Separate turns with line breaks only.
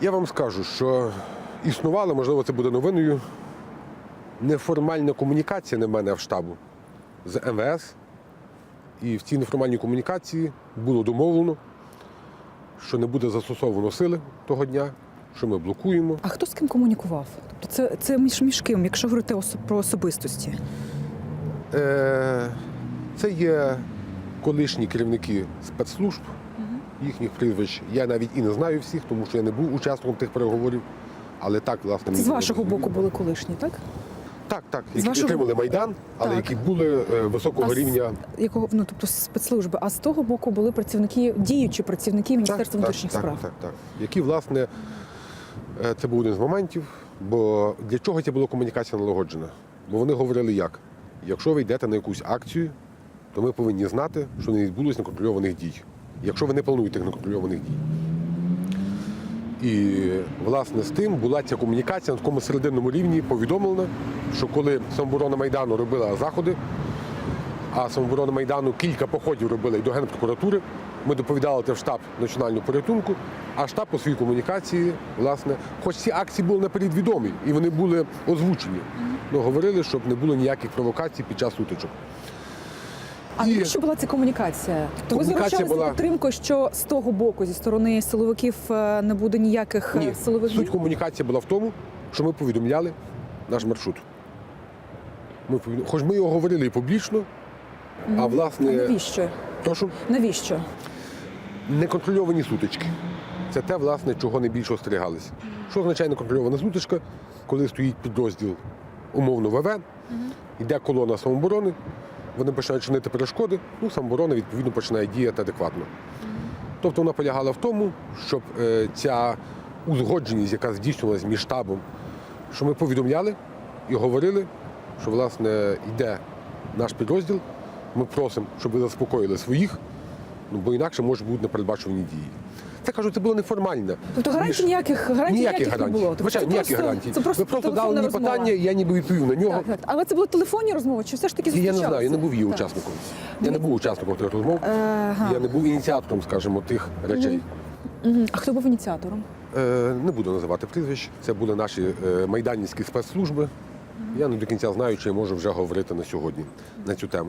Я вам скажу, що існувала, можливо, це буде новиною, неформальна комунікація на мене в штабу з МВС. І в цій неформальній комунікації було домовлено, що не буде застосовано сили того дня, що ми блокуємо.
А хто з ким комунікував? Тобто це, це між, між ким, якщо говорити про особистості?
Е, Це є колишні керівники спецслужб, їхніх прізвищ. Я навіть і не знаю всіх, тому що я не був учасником тих переговорів. Але так, власне,
Це з вашого боку були колишні, так?
Так, так, які
вашого-
підтримали Майдан, але
Так.
які були е, високого
А з-
рівня.
Якого ну тобто спецслужби? А з того боку були працівники, діючі працівники Міністерства
так,
внутрішніх
так,
справ.
Так, так, Які, власне, е, це був один з моментів. Бо для чого ця була комунікація налагоджена? Бо вони говорили як? Якщо ви йдете на якусь акцію, то ми повинні знати, що не відбулось неконтрольованих дій. Якщо ви не плануєте неконтрольованих дій. І власне з тим була ця комунікація на такому серединному рівні повідомлена, що коли самооборона Майдану робила заходи, а самооборона Майдану кілька походів робили і до Генпрокуратури. Ми доповідали це в штаб національного порятунку, а штаб по своїй комунікації, власне, хоч ці акції були наперед відомі і вони були озвучені, але говорили, щоб не було ніяких провокацій під час сутичок.
А
І-
навіщо була ця комунікація? Тобто ви
Комунікація
заручалися
була-
підтримкою, що з того боку, зі сторони силовиків, е, не буде ніяких е,
Ні,
силових
суть
дій?
комунікації була в тому, що ми повідомляли наш маршрут. Ми повідом- Хоч ми його говорили і публічно, а
А
власне,
навіщо?
то, що
Навіщо?
Неконтрольовані сутички. Це те, власне, чого найбільше остерігалися. Що означає неконтрольована сутичка, коли стоїть підрозділ умовно ВВ, йде колона самооборони, вони починають чинити перешкоди, ну, самоборона відповідно починає діяти адекватно. Тобто вона полягала в тому, щоб е, ця узгодженість, яка здійснювалася між штабом, що ми повідомляли і говорили, що власне йде наш підрозділ. Ми просимо, щоб ви заспокоїли своїх, ну бо інакше можуть бути непередбачувані дії. Це кажу, це було неформальне.
Тобто гарантій ніяких гарантій
ніяких
ніяких
гарантій.
не було. Тобто
Звичайно,
це
ніяких
просто-
гарантій.
Це просто
ви просто дали мені
розмова.
питання, я ніби відповів на нього.
Так, так. Але це були телефонні розмови, чи все ж таки
І я не знаю, я не був її
Так.
учасником. Я не був учасником тих розмов.
Ага.
Я не був ініціатором, скажімо, тих речей.
Мгм. А хто був ініціатором?
Е, не буду називати прізвищ. Це були наші е, майданівські спецслужби. Я не до кінця знаю, чи я можу вже говорити на сьогодні на цю тему.